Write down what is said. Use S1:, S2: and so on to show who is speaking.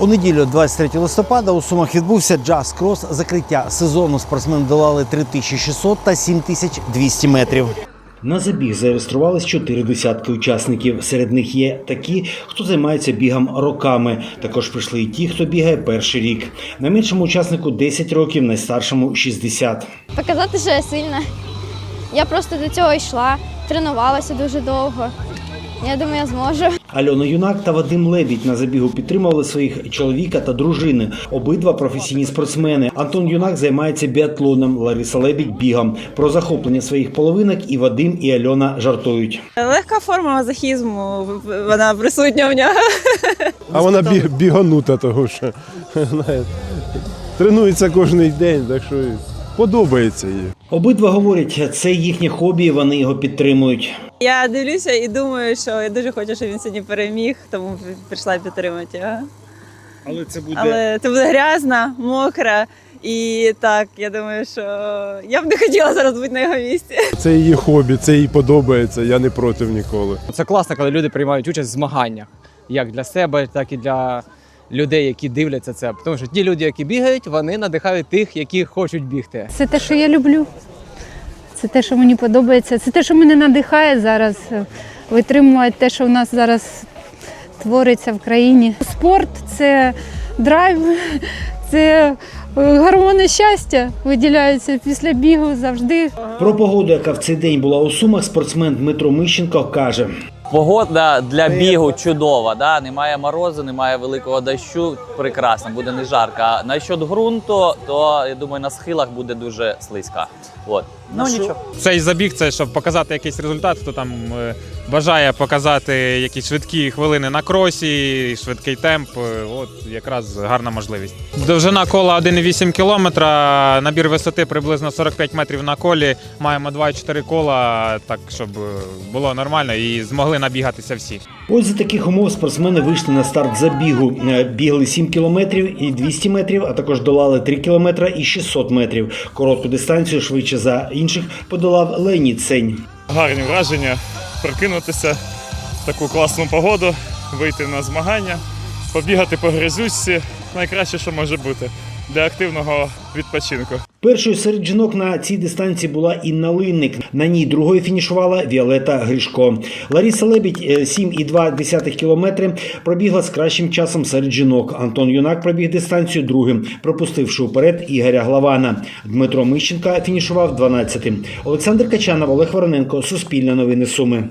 S1: У неділю, 23 листопада, у Сумах відбувся джаз крос закриття сезону. Спортсмени долали 3600 та 7200 метрів. На забіг зареєструвались чотири десятки учасників. Серед них є такі, хто займається бігом роками. Також прийшли і ті, хто бігає перший рік. Найменшому учаснику 10 років, найстаршому 60.
S2: Показати, що я сильна. Я просто до цього йшла, тренувалася дуже довго. Я думаю, я зможу.
S1: Альона Юнак та Вадим Лебідь на забігу підтримували своїх чоловіка та дружини. Обидва професійні спортсмени. Антон Юнак займається біатлоном, Лариса Лебідь бігом. Про захоплення своїх половинок і Вадим, і Альона жартують.
S3: Легка форма мазохізму, вона присутня в нього.
S4: А вона біг, біганута, того що знаєте, тренується кожен день, так що подобається їй.
S1: Обидва говорять, це їхнє хобі, і вони його підтримують.
S3: Я дивлюся і думаю, що я дуже хочу, щоб він сьогодні переміг, тому прийшла підтримати його.
S1: Але це буде
S3: Але це буде грязно, мокро. І так, я думаю, що я б не хотіла зараз бути на його місці.
S4: Це її хобі, це їй подобається, я не проти ніколи.
S5: Це класно, коли люди приймають участь в змаганнях, як для себе, так і для людей, які дивляться це. Тому що ті люди, які бігають, вони надихають тих, які хочуть бігти.
S6: Це те, що я люблю. Це те, що мені подобається. Це те, що мене надихає зараз е, витримувати те, що в нас зараз твориться в країні. Спорт це драйв, це е, гормони щастя виділяються після бігу завжди.
S1: про погоду, яка в цей день була у Сумах. Спортсмен Дмитро Мищенко каже:
S7: Погода для бігу чудова, да? немає морозу, немає великого дощу. Прекрасно, буде не жарко. А насчет ґрунту, то я думаю, на схилах буде дуже слизько. От. Ну нічого.
S8: Цей забіг це щоб показати якийсь результат, то там е, бажає показати якісь швидкі хвилини на кросі, швидкий темп. е, От якраз гарна можливість. Довжина кола 1,8 км, набір висоти приблизно 45 метрів на колі. Маємо 2,4 кола, так щоб е, було нормально і змогли набігатися всі.
S1: Ось за таких умов спортсмени вийшли на старт забігу. Е, Бігли 7 кілометрів і 200 метрів, а також долали 3 кілометра і 600 метрів. Коротку дистанцію швидше за інших подолав Леонід Сень.
S9: гарні враження прокинутися в таку класну погоду, вийти на змагання, побігати по грязючці найкраще, що може бути для активного відпочинку.
S1: Першою серед жінок на цій дистанції була Інна Линник. На ній другою фінішувала Віолета Гришко. Лариса Лебідь е, 7,2 кілометри пробігла з кращим часом серед жінок. Антон Юнак пробіг дистанцію другим, пропустивши вперед Ігоря Главана. Дмитро Мищенка фінішував 12-тим. Олександр Качанов, Олег Вороненко, Суспільне новини Суми.